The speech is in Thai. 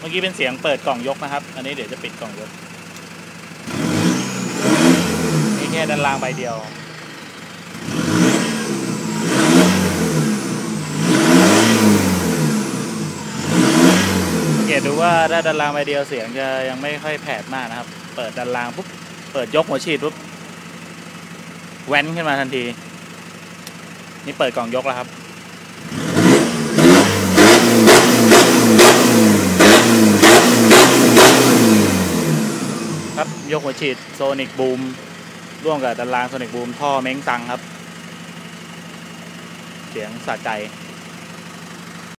เมื่อกี้เป็นเสียงเปิดกล่องยกนะครับ อันนี้เดี๋ยวจะปิดกล่องยก นี่แค่ด้านล่างใบเดียว สังเกตดูว่าถ้าด้านล่างใบเดียวเสียงจะยังไม่ค่อยแผดมากนะครับ เปิดด้านล่างปุ๊บ เปิดยกหัวฉีดปุ๊บ แว้นขึ้นมาทันที นี่เปิดกล่องยกแล้วครับ ครับ ยกหัวฉีดโซนิกบูมร่วมกับตานล่างโซนิกบูมท่อเม้งตังครับ เสียงสะใจ